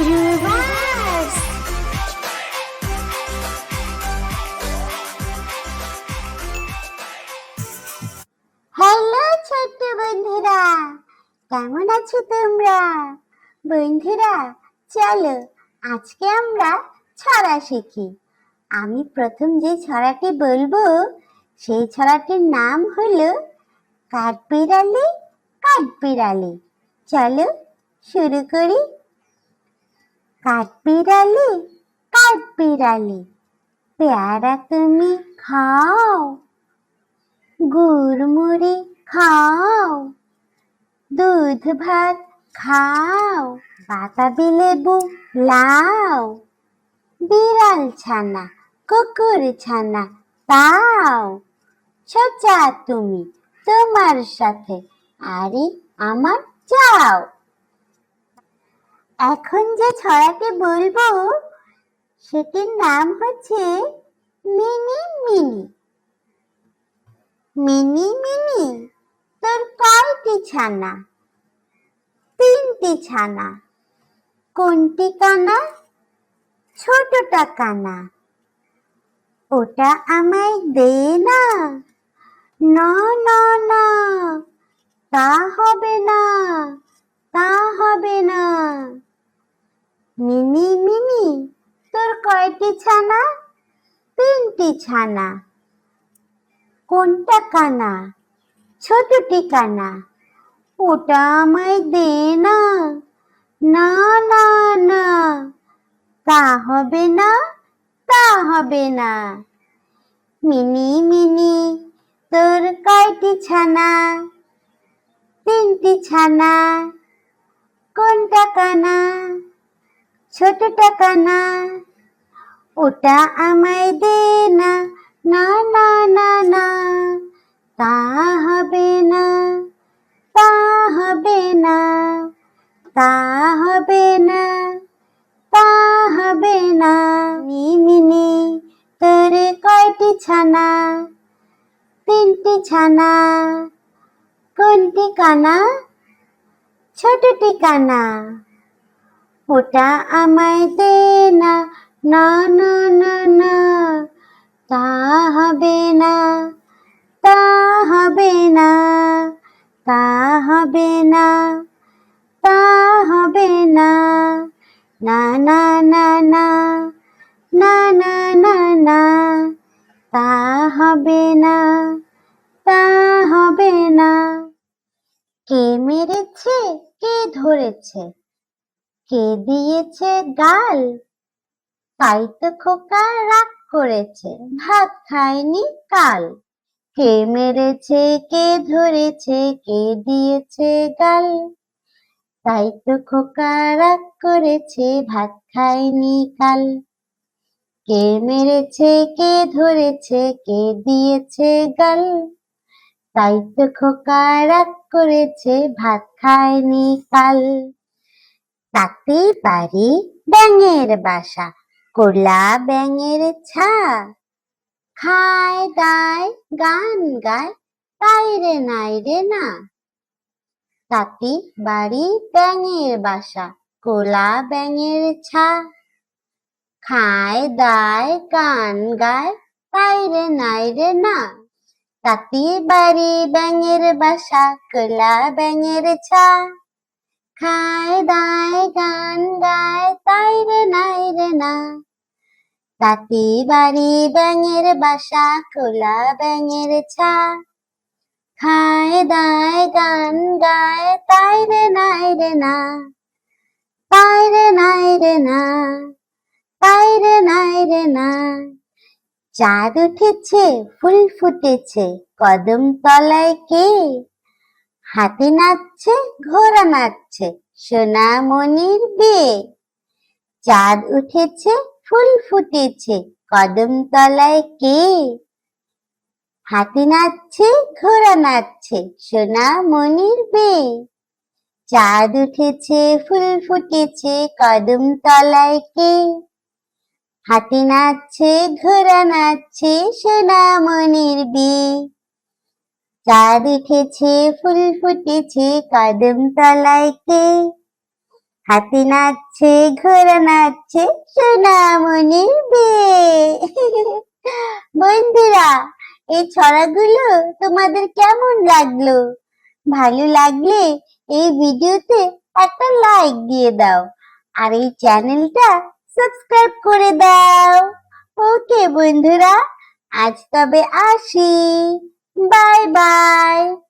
Hello ছোট্ট বন্ধুরা। কেমন আছো তোমরা? বন্ধুরা, চলো আজকে আমরা ছড়া শিখি। আমি প্রথম যে ছড়াটি বলব, সেই ছড়াটির নাম হলো কাঠবিড়ালি কাঠবিড়ালি। চলো শুরু করি। কাঠবিড়ালি কাঠবিড়ালি। পেয়ারা তুমি খাও, গুড়মুড়ি খাও, দুধ ভাত খাও, বাতাবি লেবু লাও, বিড়াল ছানা, কুকুর ছানা তাও সোজা তুমি তোমার সাথে, আরে আমার যাও। এখন যে ছড়াকে বলব, সেটির নাম হচ্ছে মিনি মিনি। মিনি মিনি, তোর কয়টি ছানা? তিনটি ছানা। কোনটি কানা? ছোটটা কানা। ওটা আমায় দে না। না না না। তা হবে না। তা হবে না। মিনি মিনি তোর কয়টি ছানা? তিনটি ছানা। কোনটা কানা? ছোটটি কানা। ওটা আমায় দে না। না না না। তা হবে না, তা হবে না। মিনি মিনি তোর কয়টি ছানা? তিনটি ছানা। কোনটা কানা? ছোটটা কানা ওটা আমায় দে না না না না না, তা হবে না, তা হবে না, তা হবে না, তা হবে না। মিমিনি তোর কয়টি ছানা, তিনটি ছানা, কোনটি কানা, ছোটটি কানা? ওটা আমায় দে না না না না না তা হবে না তা হবে না তা হবে না তা হবে না না না না না না না না না তা হবে না তা হবে না কে মেরেছে কে ধরেছে কে দিয়েছে গাল তাই তো খোকা রাগ করেছে, ভাত খায়নি কাল। কে মেরেছে, কে ধরেছে, কে দিয়েছে গাল তাই তো খোকা রাগ করেছে, ভাত খায়নি কাল। কে মেরেছে, কে ধরেছে, কে দিয়েছে গাল তাই তো খোকা রাগ করেছে, ভাত খায়নি কাল। তাতে বাড়ি ব্যাঙের বাসা কোলা ব্যাঙের ছা খায়, দায়, গান গায়, তাই রে নাই রে না। তাতে বাড়ি ব্যাঙের বাসা কোলা ব্যাঙের ছা খায়, দায়, গান গায়, তাই রে নাই রে না। তাতে বাড়ি ব্যাঙের বাসা কোলা ব্যাঙের ছা খায় দায় গান গায় তাই রে নাই রে না তাতে বাড়ি ব্যাঙের বাসা খোলা ব্যাঙের ছা খায় দায় গান গায় তাই রে নাই রে না তাই রে নাই রে না তাই রে নাই রে না চাঁদ উঠেছে, ফুল ফুটেছে, কদম তলায় কে? হাতি নাচছে, ঘোড়া নাচছে। সোনামণির বিয়ে। চাঁদ উঠেছে, ফুল ফুটেছে। কদম তলায় কে? হাতি নাচছে, ঘোড়া নাচছে। সোনামণির বিয়ে। চাঁদ উঠেছে, ফুল ফুটেছে, কদম তলায় কে? হাতি নাচছে, ঘোড়া নাচছে, সোনামণির বিয়ে। চাঁদ উঠেছে, ফুল ফুটেছে, কদম তলায় হাতি নাচছে, ঘোড়া নাচছে সোনামণির বিয়ে বন্ধুরা, এই ছড়াগুলো তোমাদের কেমন লাগল? ভালো লাগলে এই ভিডিওতে একটা লাইক দিয়ে দাও আর এই চ্যানেলটা সাবস্ক্রাইব করে দাও। ওকে, বন্ধুরা, আজ তবে আসি। Bye bye.